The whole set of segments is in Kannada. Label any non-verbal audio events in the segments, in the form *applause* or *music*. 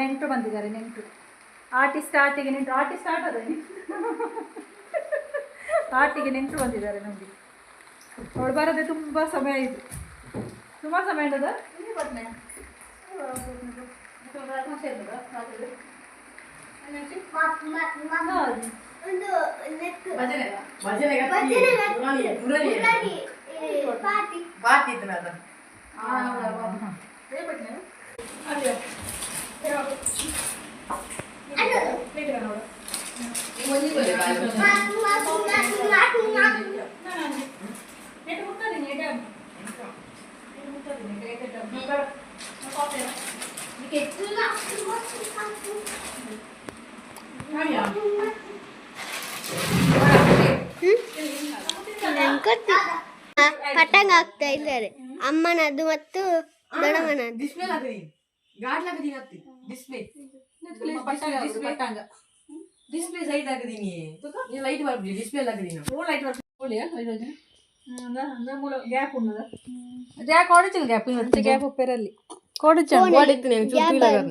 ನೆಂಟರು ಬಂದಿದ್ದಾರೆ ನೆಂಟು. ಆರ್ಟಿಸ್ಟ್ ಆರ್ಟಿಗೆ ನೆಂಟು. ಆರ್ಟಿಸ್ಟ್ ಆರ್ಟ್ ಅದ ಆರ್ಟಿಗೆ ನೆಂಟು ಬಂದಿದ್ದಾರೆ ನಮಗೆ. ಅವಳು ಬರದೆ ತುಂಬ ಸಮಯ ಆಯಿತು. ತುಂಬ ಸಮಯ ಇಡದ ಹೌದು. ಒಂದು ಭಜನೆ ಭಜನೆ ಭಜನೆ வாட்டிட்டு வேணும் Hmm? Angkat. ಪಟಾಂಗ ಆಗ್ತಾ ಇದ್ದಾರೆ. ಅಮ್ಮನದು ಮತ್ತು ದೊಡ್ಡಮ್ಮನದು. ಡಿಸ್ಪ್ಲೇ ಲಗದಿ ಗಾಡ್ ಡಿಸ್ಪ್ಲೇ ಡಿಸ್ಪ್ಲೇ ಸೈಡ್ ಆಗದೀನಿ ಲೈಟ್ ಡಿಸ್ಪ್ಲೇ ಓ ಲೈಟ್ ಗ್ಯಾಪ್ ಉಣ್ಣದ ಗ್ಯಾಪ್ ಕೊಡಿತಿಲ್ಲ ಗ್ಯಾಪ್ ಇರುತ್ತೆ ಗ್ಯಾಪ್ ಉಪ್ಪೆರಲ್ಲಿ. ಕೊಡಿಚ ಕೊಡಿತೀನಿ ಚುಟ್ಟಿ ಲಗದ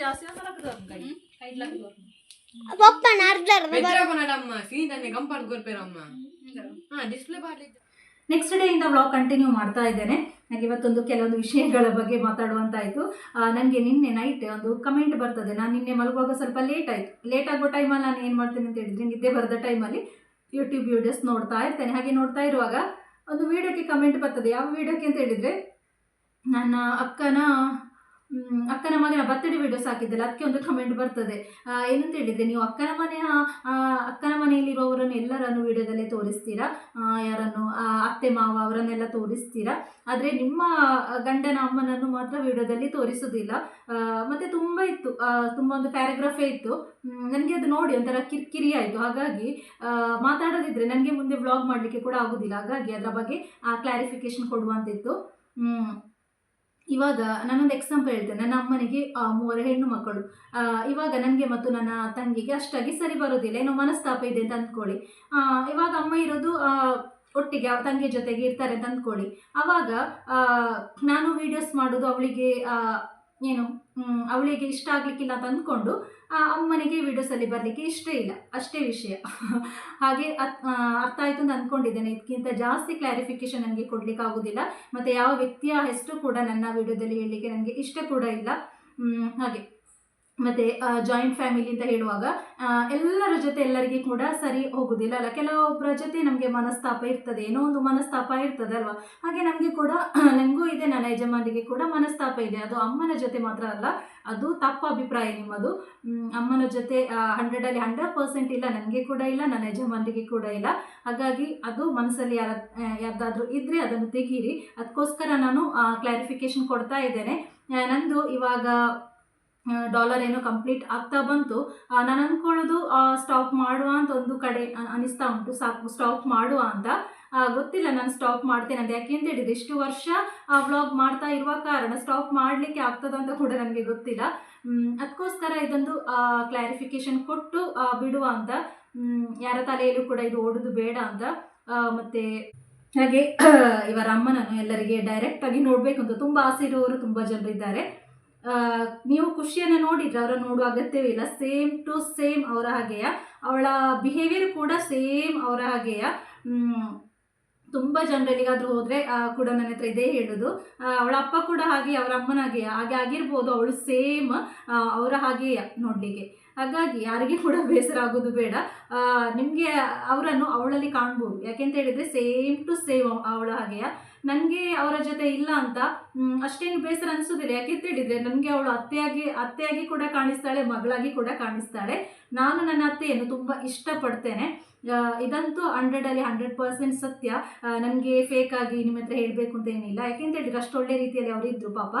ಜಾಸ್ತಿ ಕೈ. ಕೊರ್ಪೇರಮ್ಮ ಡಿಸ್ಪ್ಲೇ ನೆಕ್ಸ್ಟ್ ಡೇ ಇಂದ ವ್ಲಾಗ್ ಕಂಟಿನ್ಯೂ ಮಾಡ್ತಾ ಇದ್ದೇನೆ. ನನಗೆ ಇವತ್ತೊಂದು ಕೆಲವೊಂದು ವಿಷಯಗಳ ಬಗ್ಗೆ ಮಾತಾಡುವಂತಾಯಿತು. ನನಗೆ ನಿನ್ನೆ ನೈಟ್ ಒಂದು ಕಮೆಂಟ್ ಬರ್ತದೆ. ನಾನು ನಿನ್ನೆ ಮಲಗುವಾಗ ಸ್ವಲ್ಪ ಲೇಟ್ ಆಯಿತು. ಲೇಟ್ ಆಗೋ ಟೈಮಲ್ಲಿ ನಾನು ಏನು ಮಾಡ್ತೇನೆ ಅಂತ ಹೇಳಿದ್ರೆ ನಿದ್ದೆ ಬರೆದ ಟೈಮಲ್ಲಿ ಯೂಟ್ಯೂಬ್ ವಿಡಿಯೋಸ್ ನೋಡ್ತಾ ಇರ್ತೇನೆ. ಹಾಗೆ ನೋಡ್ತಾ ಇರುವಾಗ ಒಂದು ವಿಡಿಯೋಕ್ಕೆ ಕಮೆಂಟ್ ಬರ್ತದೆ. ಯಾವ ವಿಡಿಯೋಕ್ಕೆ ಅಂತ ಹೇಳಿದರೆ, ನನ್ನ ಅಕ್ಕನ ಅಕ್ಕನ ಮಗನ ಬರ್ತಡೇ ವಿಡಿಯೋಸ್ ಹಾಕಿದ್ದಲ್ಲ. ಅದಕ್ಕೆ ಒಂದು ಕಮೆಂಟ್ ಬರ್ತದೆ. ಏನಂತ ಹೇಳಿದರೆ, ನೀವು ಅಕ್ಕನ ಮನೆಯ ಅಕ್ಕನ ಎಲ್ಲರನ್ನು ವಿಡಿಯೋದಲ್ಲಿ ತೋರಿಸ್ತೀರಾ? ಯಾರನ್ನು? ಅತ್ತೆ, ಮಾವ ಅವರನ್ನೆಲ್ಲ ತೋರಿಸ್ತೀರಾ? ಆದರೆ ನಿಮ್ಮ ಗಂಡನ ಅಮ್ಮನನ್ನು ಮಾತ್ರ ವಿಡಿಯೋದಲ್ಲಿ ತೋರಿಸೋದಿಲ್ಲ ಮತ್ತು ತುಂಬ ಇತ್ತು. ತುಂಬಾ ಒಂದು ಪ್ಯಾರಾಗ್ರಾಫೇ ಇತ್ತು. ನನಗೆ ಅದು ನೋಡಿ ಒಂಥರ ಕಿರಿಕಿರಿ ಆಯಿತು. ಹಾಗಾಗಿ ಮಾತಾಡೋದಿದ್ರೆ ನನಗೆ ಮುಂದೆ ವ್ಲಾಗ್ ಮಾಡಲಿಕ್ಕೆ ಕೂಡ ಆಗೋದಿಲ್ಲ. ಹಾಗಾಗಿ ಅದರ ಬಗ್ಗೆ ಕ್ಲಾರಿಫಿಕೇಶನ್ ಕೊಡುವಂತಿತ್ತು. ಇವಾಗ ನಾನೊಂದು ಎಕ್ಸಾಂಪಲ್ ಹೇಳ್ತೇನೆ. ನನ್ನ ಅಮ್ಮನಿಗೆ ಮೂವರು ಹೆಣ್ಣು ಮಕ್ಕಳು. ಇವಾಗ ನನಗೆ ಮತ್ತು ನನ್ನ ತಂಗಿಗೆ ಅಷ್ಟಾಗಿ ಸರಿ ಬರೋದಿಲ್ಲ. ಏನೋ ಮನಸ್ತಾಪ ಇದೆ ಅಂತ ಅಂದ್ಕೊಳ್ಳಿ. ಇವಾಗ ಅಮ್ಮ ಇರೋದು ಒಟ್ಟಿಗೆ ತಂಗಿ ಜೊತೆಗೆ ಇರ್ತಾರೆ ಅಂತ ಅಂದ್ಕೊಳ್ಳಿ. ಅವಾಗ ನಾನು ವೀಡಿಯೋಸ್ ಮಾಡೋದು ಅವಳಿಗೆ ಏನು ಅವಳಿಗೆ ಇಷ್ಟ ಆಗಲಿಕ್ಕಿಲ್ಲ ಅಂತ ಅಂದ್ಕೊಂಡು ಅಮ್ಮನಿಗೆ ವೀಡಿಯೋಸಲ್ಲಿ ಬರಲಿಕ್ಕೆ ಇಷ್ಟ ಇಲ್ಲ, ಅಷ್ಟೇ ವಿಷಯ. ಹಾಗೆ ಅರ್ಥ ಆಯಿತು ಅಂತ ಅಂದ್ಕೊಂಡಿದ್ದೇನೆ ಇದಕ್ಕಿಂತ ಜಾಸ್ತಿ ಕ್ಲಾರಿಫಿಕೇಶನ್ ನನಗೆ ಕೊಡಲಿಕ್ಕೆ ಆಗೋದಿಲ್ಲ. ಮತ್ತು ಯಾವ ವ್ಯಕ್ತಿಯ ಹೆಸರು ಕೂಡ ನನ್ನ ವಿಡಿಯೋದಲ್ಲಿ ಹೇಳಲಿಕ್ಕೆ ನನಗೆ ಇಷ್ಟ ಕೂಡ ಇಲ್ಲ. ಹಾಗೆ. ಮತ್ತು ಜಾಯಿಂಟ್ ಫ್ಯಾಮಿಲಿ ಅಂತ ಹೇಳುವಾಗ ಎಲ್ಲರ ಜೊತೆ ಎಲ್ಲರಿಗೆ ಕೂಡ ಸರಿ ಹೋಗೋದಿಲ್ಲ ಅಲ್ಲ? ಕೆಲವೊಬ್ಬರ ಜೊತೆ ನಮಗೆ ಮನಸ್ತಾಪ ಇರ್ತದೆ, ಏನೋ ಒಂದು ಮನಸ್ತಾಪ ಇರ್ತದೆ ಅಲ್ವಾ ಹಾಗೆ ನಮಗೆ ಕೂಡ *clears throat* ನನಗೂ ಇದೆ, ನನ್ನ ಯಜಮಾನಿಗೆ ಕೂಡ ಮನಸ್ತಾಪ ಇದೆ. ಅದು ಅಮ್ಮನ ಜೊತೆ ಮಾತ್ರ ಅಲ್ಲ, ಅದು ತಪ್ಪು ಅಭಿಪ್ರಾಯ ನಿಮ್ಮದು. ಅಮ್ಮನ ಜೊತೆ ಹಂಡ್ರೆಡಲ್ಲಿ ಹಂಡ್ರೆಡ್ ಪರ್ಸೆಂಟ್ ಇಲ್ಲ, ನನಗೆ ಕೂಡ ಇಲ್ಲ, ನನ್ನ ಯಜಮಾನಿಗೆ ಕೂಡ ಇಲ್ಲ. ಹಾಗಾಗಿ ಅದು ಮನಸ್ಸಲ್ಲಿ ಯಾರ ಯಾರ್ದಾದ್ರೂ ಇದ್ದರೆ ಅದನ್ನು ತೆಗೀರಿ. ಅದಕ್ಕೋಸ್ಕರ ನಾನು ಕ್ಲಾರಿಫಿಕೇಶನ್ ಕೊಡ್ತಾ ಇದ್ದೇನೆ. ನಂದು ಇವಾಗ ಡಾಲರ್ ಏನೋ ಕಂಪ್ಲೀಟ್ ಆಗ್ತಾ ಬಂತು. ನಾನು ಅಂದ್ಕೊಳ್ಳೋದು ಸ್ಟಾಪ್ ಮಾಡುವ ಅಂತ ಒಂದು ಕಡೆ ಅನಿಸ್ತಾ ಉಂಟು. ಸಾಕು ಸ್ಟಾಪ್ ಮಾಡುವ ಅಂತ. ಗೊತ್ತಿಲ್ಲ ನಾನು ಸ್ಟಾಪ್ ಮಾಡ್ತೇನೆ ಅಂತ. ಯಾಕೆ ಅಂತ ಹೇಳಿದ್ರೆ ಇಷ್ಟು ವರ್ಷ ವ್ಲಾಗ್ ಮಾಡ್ತಾ ಇರುವ ಕಾರಣ ಸ್ಟಾಪ್ ಮಾಡಲಿಕ್ಕೆ ಆಗ್ತದ ಅಂತ ಕೂಡ ನನಗೆ ಗೊತ್ತಿಲ್ಲ. ಅದಕ್ಕೋಸ್ಕರ ಇದೊಂದು ಕ್ಲಾರಿಫಿಕೇಶನ್ ಕೊಟ್ಟು ಆ, ಬಿಡುವ ಅಂತ. ಯಾರ ತಲೆಯಲ್ಲೂ ಕೂಡ ಇದು ಓಡೋದು ಬೇಡ ಅಂತ. ಆ, ಮತ್ತೆ ಹಾಗೆ *clears throat* ಇವರ ಅಮ್ಮನನ್ನು ಎಲ್ಲರಿಗೆ ಡೈರೆಕ್ಟ್ ಆಗಿ ನೋಡಬೇಕು ಅಂತ. ತುಂಬ ಆಸೆ ಇರುವವರು ತುಂಬ ಜನರಿದ್ದಾರೆ ಆ, ನೀವು ಖುಷಿಯನ್ನು ನೋಡಿದ್ರೆ ಅವರ ನೋಡುವ ಅಗತ್ಯವೇ ಇಲ್ಲ. ಸೇಮ್ ಟು ಸೇಮ್ ಅವರ ಹಾಗೆಯ? ಅವಳ ಬಿಹೇವಿಯರ್ ಕೂಡ ಸೇಮ್ ಅವರ ಹಾಗೆಯ? ತುಂಬಾ ಜನರಲ್ಲಿಗಾದರೂ ಹೋದರೆ ಕೂಡ ನನ್ನ ಹತ್ರ ಇದೇ ಹೇಳೋದು. ಅವಳ ಅಪ್ಪ ಕೂಡ ಹಾಗೆ, ಅವರ ಅಮ್ಮನ ಹಾಗೆ ಹಾಗೆ ಆಗಿರ್ಬೋದು, ಅವಳು ಸೇಮ್ ಅವರ ಹಾಗೆಯ ನೋಡಲಿಕ್ಕೆ. ಹಾಗಾಗಿ ಯಾರಿಗೆ ಕೂಡ *laughs* ಬೇಸರ ಆಗೋದು ಬೇಡ. ನಿಮಗೆ ಅವರನ್ನು ಅವಳಲ್ಲಿ ಕಾಣ್ಬೋದು. ಯಾಕೆಂತ ಹೇಳಿದರೆ ಸೇಮ್ ಟು ಸೇಮ್ ಅವಳ ಹಾಗೆಯ? ನನಗೆ ಅವರ ಜೊತೆ ಇಲ್ಲ ಅಂತ ಅಷ್ಟೇನು ಬೇಸರ ಅನಿಸೋದಿಲ್ಲ. ಯಾಕೆ ಹೇಳಿದ್ರೆ ನನಗೆ ಅವಳು ಅತ್ತೆಯಾಗಿ ಅತ್ತೆಯಾಗಿ ಕೂಡ ಕಾಣಿಸ್ತಾಳೆ, ಮಗಳಾಗಿ ಕೂಡ ಕಾಣಿಸ್ತಾಳೆ. ನಾನು ನನ್ನ ಅತ್ತೆಯನ್ನು ತುಂಬ ಇಷ್ಟಪಡ್ತೇನೆ. ಇದಂತೂ ಹಂಡ್ರೆಡಲ್ಲಿ ಹಂಡ್ರೆಡ್ ಪರ್ಸೆಂಟ್ ಸತ್ಯ. ನನಗೆ ಫೇಕ್ ಆಗಿ ನಿಮ್ಮ ಹತ್ರ ಹೇಳಬೇಕು ಅಂತ ಏನಿಲ್ಲ. ಯಾಕೆಂತ ಹೇಳಿದ್ರೆ, ಅಷ್ಟು ಒಳ್ಳೆ ರೀತಿಯಲ್ಲಿ ಅವರು ಇದ್ದರು ಪಾಪ.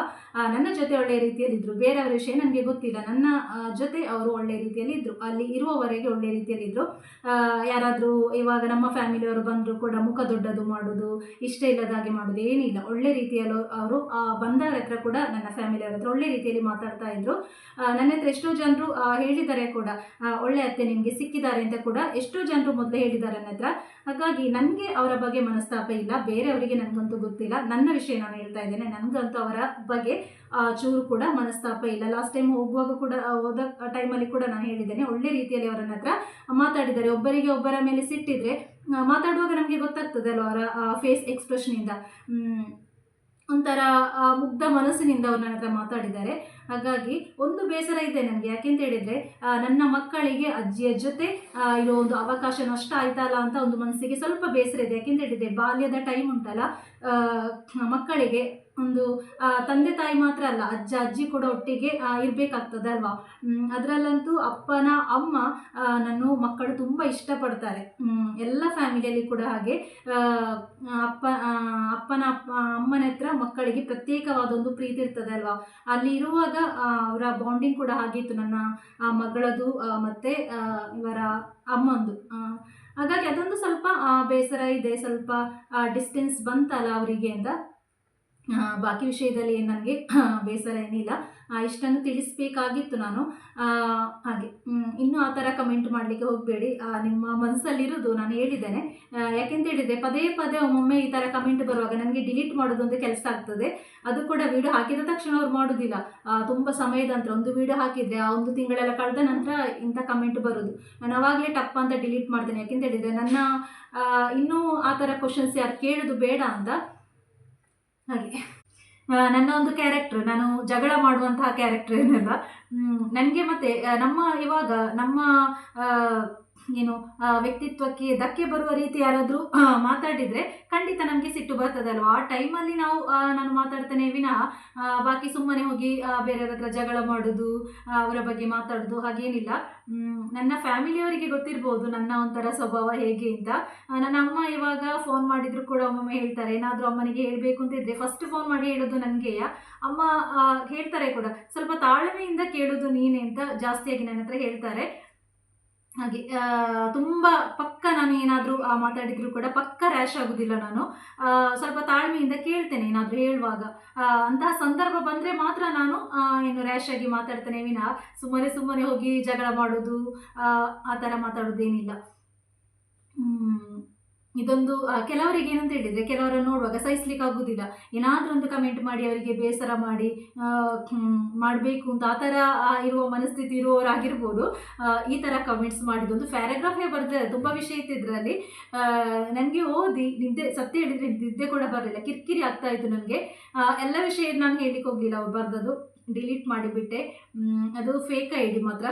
ನನ್ನ ಜೊತೆ ಒಳ್ಳೆ ರೀತಿಯಲ್ಲಿ ಇದ್ದರು ಬೇರೆಯವರ ವಿಷಯ ನನಗೆ ಗೊತ್ತಿಲ್ಲ. ನನ್ನ ಜೊತೆ ಅವರು ಒಳ್ಳೆ ರೀತಿಯಲ್ಲಿ ಇದ್ದರು ಅಲ್ಲಿ ಇರುವವರೆಗೆ ಒಳ್ಳೆ ರೀತಿಯಲ್ಲಿ ಇದ್ದರು ಯಾರಾದರೂ ಇವಾಗ ನಮ್ಮ ಫ್ಯಾಮಿಲಿಯವರು ಬಂದರೂ ಕೂಡ ಮುಖ ದೊಡ್ಡದು ಮಾಡೋದು, ಇಷ್ಟ ಇಲ್ಲದ ಹಾಗೆ ಮಾಡೋದು, ಏನಿಲ್ಲ. ಒಳ್ಳೆ ರೀತಿಯಲ್ಲಿ ಅವರು ಬಂದವರ ಹತ್ರ ಕೂಡ ನನ್ನ ಫ್ಯಾಮಿಲಿಯವ್ರ ಹತ್ರ ಒಳ್ಳೆ ರೀತಿಯಲ್ಲಿ ಮಾತಾಡ್ತಾ ಇದ್ರು. ನನ್ನ ಹತ್ರ ಎಷ್ಟೋ ಜನರು ಹೇಳಿದ್ದಾರೆ ಕೂಡ. ಒಳ್ಳೆ ಅತ್ತೆ ನಿಮಗೆ ಸಿಕ್ಕಿದ್ದಾರೆ ಅಂತ ಕೂಡ ಎಷ್ಟೋ ಜನರು ಮೊದಲೇ ಹೇಳಿದ್ದಾರೆ ನನ್ನ ಹತ್ರ. ಹಾಗಾಗಿ ನನಗೆ ಅವರ ಬಗ್ಗೆ ಮನಸ್ತಾಪ ಇಲ್ಲ, ಬೇರೆಯವರಿಗೆ ನನಗಂತೂ ಗೊತ್ತಿಲ್ಲ. ನನ್ನ ವಿಷಯ ನಾನು ಹೇಳ್ತಾ ಇದ್ದೇನೆ. ನನಗಂತೂ ಅವರ ಬಗ್ಗೆ ಚೂರು ಕೂಡ ಮನಸ್ತಾಪ ಇಲ್ಲ. ಲಾಸ್ಟ್ ಟೈಮ್ ಹೋಗುವಾಗ ಕೂಡ ಹೋದ ಟೈಮಲ್ಲಿ ಕೂಡ ನಾನು ಹೇಳಿದ್ದೇನೆ. ಒಳ್ಳೆ ರೀತಿಯಲ್ಲಿ ಅವರನ್ನ ಹತ್ರ ಮಾತಾಡಿದ್ದಾರೆ. ಒಬ್ಬರಿಗೆ ಒಬ್ಬರ ಮೇಲೆ ಸಿಟ್ಟಿದ್ರೆ ಮಾತಾಡುವಾಗ ನಮಗೆ ಗೊತ್ತಾಗ್ತದೆ ಅಲ್ವ ಅವರ ಫೇಸ್ ಎಕ್ಸ್ಪ್ರೆಷನಿಂದ ಒಂಥರ ಮುಗ್ಧ ಮನಸ್ಸಿನಿಂದ ಅವ್ರು ನನ್ನ ಹತ್ರ ಮಾತಾಡಿದ್ದಾರೆ. ಹಾಗಾಗಿ ಒಂದು ಬೇಸರ ಇದೆ ನನಗೆ. ಯಾಕೆಂತ ಹೇಳಿದರೆ ನನ್ನ ಮಕ್ಕಳಿಗೆ, ಅಜ್ಜಿಯ ಜೊತೆ ಇರೋ ಒಂದು ಅವಕಾಶ ನಷ್ಟ ಆಯ್ತಲ್ಲ ಅಂತ ಒಂದು ಮನಸ್ಸಿಗೆ ಸ್ವಲ್ಪ ಬೇಸರ ಇದೆ. ಯಾಕೆಂತ ಹೇಳಿದರೆ, ಬಾಲ್ಯದ ಟೈಮ್ ಉಂಟಲ್ಲ ಮಕ್ಕಳಿಗೆ ಒಂದು ತಂದೆ ತಾಯಿ ಮಾತ್ರ ಅಲ್ಲ, ಅಜ್ಜ, ಅಜ್ಜಿ ಕೂಡ ಒಟ್ಟಿಗೆ ಇರಬೇಕಾಗ್ತದೆ ಅಲ್ವಾ ಅದರಲ್ಲಂತೂ ಅಪ್ಪನ, ಅಮ್ಮ ನಾನು ಮಕ್ಕಳು ತುಂಬ ಇಷ್ಟಪಡ್ತಾರೆ. ಎಲ್ಲ ಫ್ಯಾಮಿಲಿಯಲ್ಲಿ ಕೂಡ ಹಾಗೆ ಅಪ್ಪ ಅಪ್ಪನ ಅಪ್ಪ ಅಮ್ಮನ ಹತ್ರ ಮಕ್ಕಳಿಗೆ ಪ್ರತ್ಯೇಕವಾದ ಒಂದು ಪ್ರೀತಿ ಇರ್ತದೆ ಅಲ್ವಾ ಅಲ್ಲಿ ಇರುವಾಗ ಅವರ ಬಾಂಡಿಂಗ್ ಕೂಡ ಆಗಿತ್ತು ನನ್ನ ಮಗಳದು ಮತ್ತು ಇವರ ಅಮ್ಮಂದು. ಹಾಗಾಗಿ ಅದೊಂದು ಸ್ವಲ್ಪ ಬೇಸರ ಇದೆ. ಸ್ವಲ್ಪ ಡಿಸ್ಟೆನ್ಸ್ ಬಂತಲ್ಲ ಅವರಿಗೆ ಅಂತ. ಬಾಕಿ ವಿಷಯದಲ್ಲಿ ನನಗೆ *clears throat* ಬೇಸರ ಏನಿಲ್ಲ. ಇಷ್ಟನ್ನು ತಿಳಿಸ್ಬೇಕಾಗಿತ್ತು ನಾನು. ಹಾಗೆ ಇನ್ನೂ ಆ ಥರ ಕಮೆಂಟ್ ಮಾಡಲಿಕ್ಕೆ ಹೋಗಬೇಡಿ. ನಿಮ್ಮ ಮನಸ್ಸಲ್ಲಿರೋದು ನಾನು ಹೇಳಿದ್ದೇನೆ. ಯಾಕೆಂತ ಹೇಳಿದೆ ಪದೇ ಪದೇ ಒಮ್ಮೊಮ್ಮೆ ಈ ಥರ ಕಮೆಂಟ್ ಬರುವಾಗ ನನಗೆ ಡಿಲೀಟ್ ಮಾಡೋದು ಮಾಡೋದೊಂದು ಕೆಲಸ ಆಗ್ತದೆ. ಅದು ಕೂಡ ವಿಡಿಯೋ ಹಾಕಿದ ತಕ್ಷಣ ಅವ್ರು ಮಾಡೋದಿಲ್ಲ. ತುಂಬ ಸಮಯದ ನಂತರ ಒಂದು ವಿಡಿಯೋ ಹಾಕಿದರೆ ಆ ಒಂದು ತಿಂಗಳೆಲ್ಲ ಕಳೆದ ನಂತರ ಇಂಥ ಕಮೆಂಟ್ ಬರೋದು. ನಾನು ಅವಾಗಲೇ ಟಪ್ಪ ಅಂತ ಡಿಲೀಟ್ ಮಾಡ್ತೇನೆ. ಯಾಕೆಂತ ಹೇಳಿದರೆ ನನ್ನ ಇನ್ನೂ ಆ ಥರ ಕ್ವಶನ್ಸ್ ಯಾರು ಕೇಳೋದು ಬೇಡ ಅಂತ. ಹಾಗೆ. ನನ್ನ ಒಂದು ಕ್ಯಾರೆಕ್ಟರ್ ನಾನು ಜಗಳ ಮಾಡುವಂತಹ ಕ್ಯಾರೆಕ್ಟರ್ ಏನಲ್ಲ. ನನಗೆ ಮತ್ತೆ ನಮ್ಮ ಇವಾಗ ನಮ್ಮ ಏನು ವ್ಯಕ್ತಿತ್ವಕ್ಕೆ ಧಕ್ಕೆ ಬರುವ ರೀತಿ ಯಾರಾದರೂ ಮಾತಾಡಿದರೆ ಖಂಡಿತ ನಮಗೆ ಸಿಟ್ಟು ಬರ್ತದಲ್ವ? ಆ ಟೈಮಲ್ಲಿ ನಾವು ನಾನು ಮಾತಾಡ್ತೇನೆ ವಿನಃ ಬಾಕಿ ಸುಮ್ಮನೆ ಹೋಗಿ ಬೇರೆಯವರ ಹತ್ರ ಜಗಳ ಮಾಡೋದು ಅವರ ಬಗ್ಗೆ ಮಾತಾಡೋದು, ಹಾಗೇನಿಲ್ಲ. ನನ್ನ ಫ್ಯಾಮಿಲಿಯವರಿಗೆ ಗೊತ್ತಿರ್ಬೋದು ನನ್ನ ಒಂಥರ ಸ್ವಭಾವ ಹೇಗೆ ಅಂತ. ನನ್ನ ಅಮ್ಮ ಇವಾಗ ಫೋನ್ ಮಾಡಿದ್ರು ಕೂಡ ಒಮ್ಮೊಮ್ಮೆ ಹೇಳ್ತಾರೆ, ಏನಾದರೂ ಅಮ್ಮನಿಗೆ ಹೇಳಬೇಕು ಅಂತ ಇದ್ರೆ ಫಸ್ಟ್ ಫೋನ್ ಮಾಡಿ ಹೇಳೋದು ನನಗೆಯ ಅಮ್ಮ ಹೇಳ್ತಾರೆ ಕೂಡ, ಸ್ವಲ್ಪ ತಾಳ್ಮೆಯಿಂದ ಕೇಳೋದು ನೀನೆ ಅಂತ ಜಾಸ್ತಿಯಾಗಿ ನನ್ನ ಹತ್ರ ಹೇಳ್ತಾರೆ. ಹಾಗೆ ತುಂಬ ಪಕ್ಕ ನಾನು ಏನಾದರೂ ಮಾತಾಡಿದರೂ ಕೂಡ ಪಕ್ಕ ರ್ಯಾಶ್ ಆಗೋದಿಲ್ಲ ನಾನು. ಸ್ವಲ್ಪ ತಾಳ್ಮೆಯಿಂದ ಕೇಳ್ತೇನೆ ಏನಾದರೂ ಹೇಳುವಾಗ. ಅಂತಹ ಸಂದರ್ಭ ಬಂದರೆ ಮಾತ್ರ ನಾನು ಏನು ರ್ಯಾಶ್ ಆಗಿ ಮಾತಾಡ್ತೇನೆ ವಿನಃ ಸುಮ್ಮನೆ ಸುಮ್ಮನೆ ಹೋಗಿ ಜಗಳ ಮಾಡೋದು ಆ, ಥರ ಮಾತಾಡೋದೇನಿಲ್ಲ. ಇದೊಂದು ಕೆಲವರಿಗೆ ಏನಂತ ಹೇಳಿದರೆ, ಕೆಲವರನ್ನು ನೋಡುವಾಗ ಸಹಿಸ್ಲಿಕ್ಕೆ ಆಗೋದಿಲ್ಲ ಏನಾದರೂ ಒಂದು ಕಮೆಂಟ್ ಮಾಡಿ, ಅವರಿಗೆ ಬೇಸರ ಮಾಡಿ ಮಾಡಬೇಕು ಅಂತ ಆ ಥರ ಇರುವ ಮನಸ್ಥಿತಿ ಇರುವವರಾಗಿರ್ಬೋದು. ಈ ಥರ ಕಮೆಂಟ್ಸ್ ಮಾಡಿದ್ದೊಂದು ಪ್ಯಾರಾಗ್ರಾಫೇ ಬರ್ತಾರೆ ತುಂಬ ವಿಷಯ ಇತ್ತು ಇದರಲ್ಲಿ. ನನಗೆ ಓದಿ, ನಿದ್ದೆ, ಸತ್ಯ ಹೇಳಿದರೆ ನಿದ್ದೆ ಕೂಡ ಬರಲಿಲ್ಲ. ಕಿರಿಕಿರಿ ಆಗ್ತಾ ಇತ್ತು ನನಗೆ. ಎಲ್ಲ ವಿಷಯ ನಾನು ಹೇಳಲಿಕ್ಕೆ ಹೋಗಲಿಲ್ಲ. ಅವ್ರು ಬರ್ದದು ಡಿಲೀಟ್ ಮಾಡಿಬಿಟ್ಟೆ ಅದು ಫೇಕ್ ಐ ಡಿ ಮಾತ್ರ.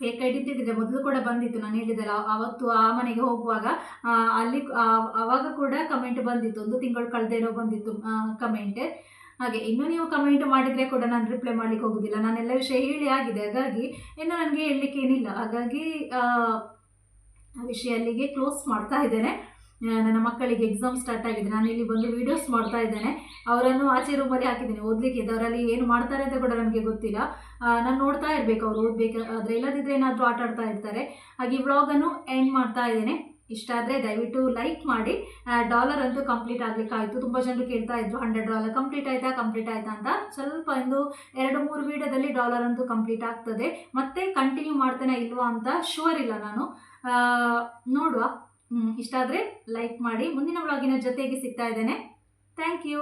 ಡಿ ತಿಳಿದ್ರೆ ಮೊದಲು ಕೂಡ ಬಂದಿತ್ತು. ನಾನು ಹೇಳಿದಲ್ಲ ಅವತ್ತು ಆ ಮನೆಗೆ ಹೋಗುವಾಗ ಅಲ್ಲಿ ಅವಾಗ ಕೂಡ ಕಮೆಂಟ್ ಬಂದಿತ್ತು. ಒಂದು ತಿಂಗಳು ಕಳೆದೇನೋ ಬಂದಿತ್ತು ಕಮೆಂಟ್ ಹಾಗೆ ಇನ್ನೂ ನೀವು ಕಮೆಂಟ್ ಮಾಡಿದರೆ ಕೂಡ ನಾನು ರಿಪ್ಲೈ ಮಾಡಲಿಕ್ಕೆ ಹೋಗೋದಿಲ್ಲ. ನಾನೆಲ್ಲ ವಿಷಯ ಹೇಳಿ ಆಗಿದೆ. ಹಾಗಾಗಿ ಇನ್ನು ನನಗೆ ಹೇಳಲಿಕ್ಕೆ ಏನಿಲ್ಲ. ಹಾಗಾಗಿ ಆ, ವಿಷಯ ಅಲ್ಲಿಗೆ ಕ್ಲೋಸ್ ಮಾಡ್ತಾ ಇದ್ದೇನೆ. ನನ್ನ ಮಕ್ಕಳಿಗೆ ಎಕ್ಸಾಮ್ ಸ್ಟಾರ್ಟ್ ಆಗಿದೆ. ನಾನು ಇಲ್ಲಿ ಬಂದು ವೀಡಿಯೋಸ್ ಮಾಡ್ತಾ ಇದ್ದೇನೆ. ಅವರನ್ನು ಆಚೆ ರೂಮಲ್ಲಿ ಹಾಕಿದ್ದೀನಿ. ಓದಲಿಕ್ಕೆ ಅವರಲ್ಲಿ ಏನು ಮಾಡ್ತಾರೆ ಅಂತ ಕೂಡ ನನಗೆ ಗೊತ್ತಿಲ್ಲ. ನಾನು ನೋಡ್ತಾ ಇರಬೇಕು ಅವರು ಓದಬೇಕು. ಆದರೆ ಇಲ್ಲದಿದ್ದರೆ ಏನಾದರೂ ಆಟ ಆಡ್ತಾ ಇರ್ತಾರೆ. ಹಾಗೆ ವ್ಲಾಗನ್ನು ಎಂಡ್ ಮಾಡ್ತಾ ಇದ್ದೇನೆ. ಇಷ್ಟ ಆದರೆ ದಯವಿಟ್ಟು ಲೈಕ್ ಮಾಡಿ. ಡಾಲರ್ ಅಂತೂ ಕಂಪ್ಲೀಟ್ ಆಗಲಿಕ್ಕಾಯಿತು. ತುಂಬ ಜನರು ಕೇಳ್ತಾ ಇದ್ರು ಹಂಡ್ರೆಡ್ ಡಾಲರ್ ಕಂಪ್ಲೀಟ್ ಆಯಿತಾ ಕಂಪ್ಲೀಟ್ ಆಯಿತಾ ಅಂತ. ಸ್ವಲ್ಪ ಒಂದು ಎರಡು, ಮೂರು ವೀಡಿಯೋದಲ್ಲಿ ಡಾಲರ್ ಅಂತೂ ಕಂಪ್ಲೀಟ್ ಆಗ್ತದೆ. ಮತ್ತೆ ಕಂಟಿನ್ಯೂ ಮಾಡ್ತೇನೆ ಇಲ್ವಾ ಅಂತ ಶೂರ್ ಇಲ್ಲ ನಾನು. ನೋಡುವ. ಇಷ್ಟ ಆದರೆ ಲೈಕ್ ಮಾಡಿ ಮುಂದಿನ ವ್ಲಾಗಿನ ಜೊತೆಗೆ ಸಿಗ್ತಾ ಇದ್ದೇನೆ. Thank you